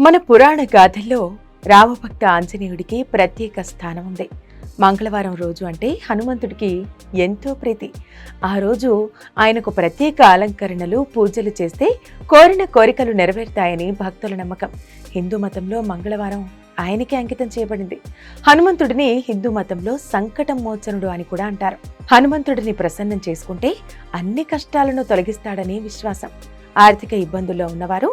మన పురాణ గాథల్లో రామభక్త ఆంజనేయుడికి ప్రత్యేక స్థానం ఉంది. మంగళవారం రోజు అంటే హనుమంతుడికి ఎంతో ప్రీతి. ఆ రోజు ఆయనకు ప్రత్యేక అలంకరణలు పూజలు చేస్తే కోరిన కోరికలు నెరవేరుతాయని భక్తుల నమ్మకం. హిందూ మతంలో మంగళవారం ఆయనకి అంకితం చేయబడింది. హనుమంతుడిని హిందూ మతంలో సంకటం మోచనుడు అని కూడా అంటారు. హనుమంతుడిని ప్రసన్నం చేసుకుంటే అన్ని కష్టాలను తొలగిస్తాడని విశ్వాసం. ఆర్థిక ఇబ్బందుల్లో ఉన్నవారు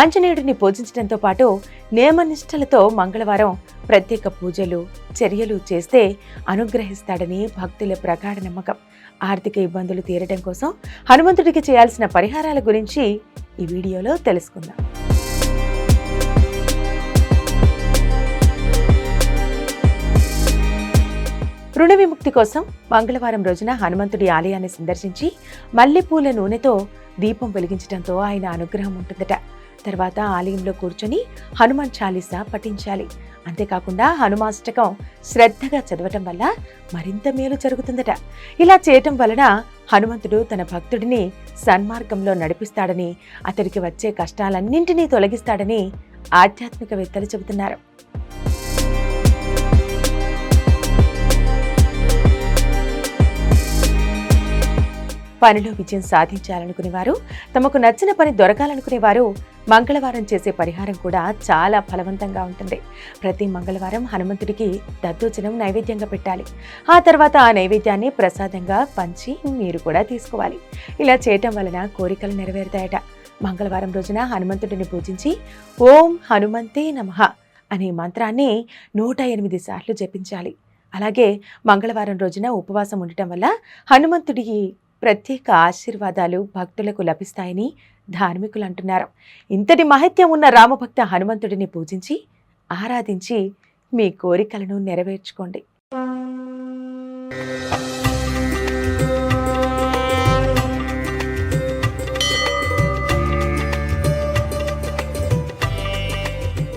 ఆంజనేయుడిని పూజించడంతో పాటు నియమనిష్టలతో మంగళవారం ప్రత్యేక పూజలు చర్యలు చేస్తే అనుగ్రహిస్తాడని భక్తుల ప్రగాఢ నమ్మకం. ఆర్థిక ఇబ్బందులు తీరడం కోసం హనుమంతుడికి చేయాల్సిన పరిహారాల గురించి ఈ వీడియోలో తెలుసుకుందాం. రుణ విముక్తి కోసం మంగళవారం రోజున హనుమంతుడి ఆలయాన్ని సందర్శించి మల్లెపూల నూనెతో దీపం వెలిగించడంతో ఆయన అనుగ్రహం ఉంటుందట. తర్వాత ఆలయంలో కూర్చొని హనుమాన్ చాలీసా పఠించాలి. అంతేకాకుండా హనుమాష్టకం శ్రద్ధగా చదవటం వల్ల మరింత మేలు జరుగుతుందట. ఇలా చేయటం వలన హనుమంతుడు తన భక్తుడిని సన్మార్గంలో నడిపిస్తాడని అతడికి వచ్చే కష్టాలన్నింటినీ తొలగిస్తాడని ఆధ్యాత్మికవేత్తలు చెబుతున్నారు. పనిలో విజయం సాధించాలనుకునేవారు తమకు నచ్చిన పని దొరకాలనుకునేవారు మంగళవారం చేసే పరిహారం కూడా చాలా ఫలవంతంగా ఉంటుంది. ప్రతి మంగళవారం హనుమంతుడికి దద్దోజనం నైవేద్యంగా పెట్టాలి. ఆ తర్వాత ఆ నైవేద్యాన్ని ప్రసాదంగా పంచి మీరు కూడా తీసుకోవాలి. ఇలా చేయటం వలన కోరికలు నెరవేరుతాయట. మంగళవారం రోజున హనుమంతుడిని పూజించి ఓం హనుమంతే నమః అనే మంత్రాన్ని నూట ఎనిమిది సార్లు జపించాలి. అలాగే మంగళవారం రోజున ఉపవాసం ఉండటం వల్ల హనుమంతుడికి ప్రత్యేక ఆశీర్వాదాలు భక్తులకు లభిస్తాయని ధార్మికులు అంటున్నారు ఇంతటి మహత్యం ఉన్న రామభక్త హనుమంతుడిని పూజించి ఆరాధించి మీ కోరికలను నెరవేర్చుకోండి.